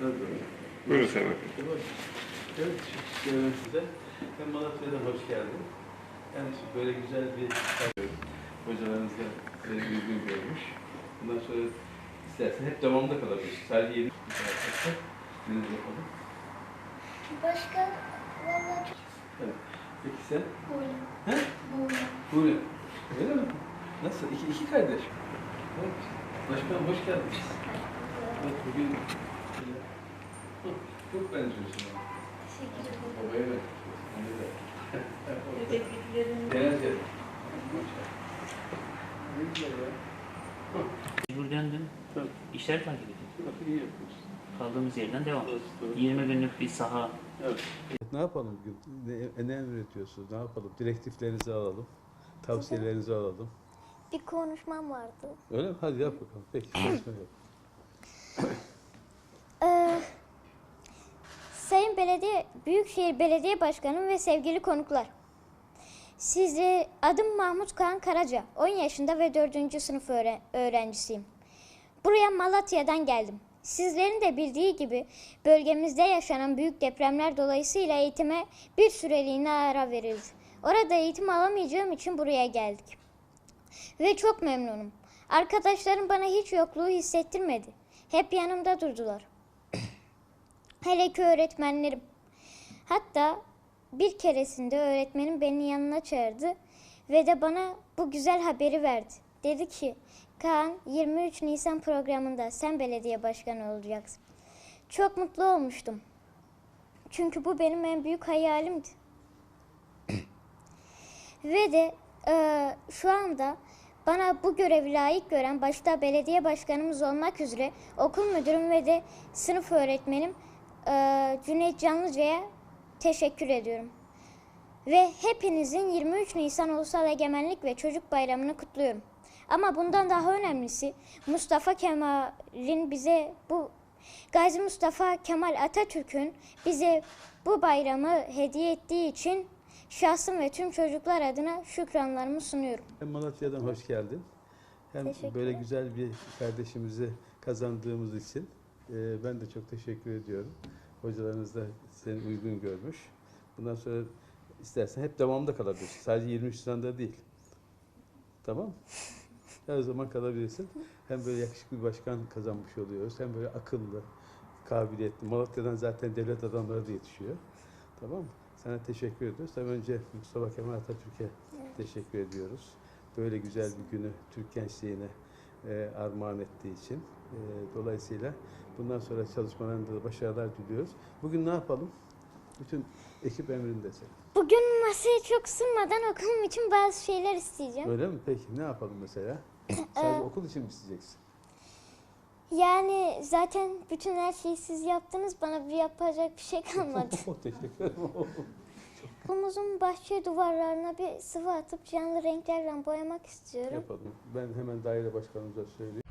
Buyurun Sayın Bakan. Evet, size. Ben Malatya'da hoş geldin. Yani böyle güzel bir hocalarınız da böyle uygun görmüş. Bundan sonra istersen hep devamında kalabilir. Sadece yeni bir şey Deniz yapalım. Başka valla çok Evet. Peki sen? boyun. He? Boyun. Buyurun. Öyle mi? Nasıl? İki, iki kardeş. Evet. Başkanım hoş geldiniz. Evet, bugün Hı, çok benziyorsun. Teşekkür ederim. Babaya benziyorsun. Anne de. Ne güzel ya. Mecbur döndüm. Tabii. İşler takip. Bak iyi yapıyorsun. Kaldığımız yerden devam. Doğru. 20 günlük bir saha. Evet. Ne yapalım bugün? Ne, ne emrediyorsunuz? Ne yapalım? Direktiflerinizi alalım. Tavsiyelerinizi alalım. bir konuşmam vardı. Öyle mi? Hadi yap bakalım. Peki. konuşma yap. Ee, Sayın Belediye, Büyükşehir Belediye Başkanım ve sevgili konuklar. Size adım Mahmut Kaan Karaca. 10 yaşında ve 4. sınıf öğre- öğrencisiyim. Buraya Malatya'dan geldim. Sizlerin de bildiği gibi bölgemizde yaşanan büyük depremler dolayısıyla eğitime bir süreliğine ara verildi. Orada eğitim alamayacağım için buraya geldik. Ve çok memnunum. Arkadaşlarım bana hiç yokluğu hissettirmedi. Hep yanımda durdular. Hele ki öğretmenlerim. Hatta bir keresinde öğretmenim beni yanına çağırdı ve de bana bu güzel haberi verdi. Dedi ki, Kaan 23 Nisan programında sen belediye başkanı olacaksın. Çok mutlu olmuştum. Çünkü bu benim en büyük hayalimdi. ve de eee, şu anda bana bu görevi layık gören başta belediye başkanımız olmak üzere okul müdürüm ve de sınıf öğretmenim eee, Cüneyt Canlıca'ya teşekkür ediyorum. Ve hepinizin 23 Nisan Ulusal Egemenlik ve Çocuk Bayramı'nı kutluyorum. Ama bundan daha önemlisi Mustafa Kemal'in bize bu Gazi Mustafa Kemal Atatürk'ün bize bu bayramı hediye ettiği için şahsım ve tüm çocuklar adına şükranlarımı sunuyorum. Hem Malatya'dan hoş geldin. Hem böyle güzel bir kardeşimizi kazandığımız için e, ben de çok teşekkür ediyorum. Hocalarınız da seni uygun görmüş. Bundan sonra istersen hep devamında kalabilirsin. Sadece 23 Nisan'da değil. Tamam? Her zaman kalabilirsin. Hem böyle yakışıklı bir başkan kazanmış oluyoruz. Hem böyle akıllı, kabiliyetli. Malatya'dan zaten devlet adamları da yetişiyor. Tamam mı? Sana teşekkür ediyoruz. Hem önce Mustafa Kemal Atatürk'e teşekkür ediyoruz. Böyle güzel bir günü Türk gençliğine e, armağan ettiği için. E, dolayısıyla bundan sonra çalışmalarında da başarılar diliyoruz. Bugün ne yapalım? Bütün ekip emrinde senin. Bugün masaya çok ısınmadan okulum için bazı şeyler isteyeceğim. Öyle mi? Peki ne yapalım mesela? Sadece okul için mi isteyeceksin? Yani zaten bütün her şeyi siz yaptınız. Bana bir yapacak bir şey kalmadı. teşekkür ederim. Okulumuzun bahçe duvarlarına bir sıvı atıp canlı renklerle boyamak istiyorum. Yapalım. Ben hemen daire başkanımıza söyleyeyim.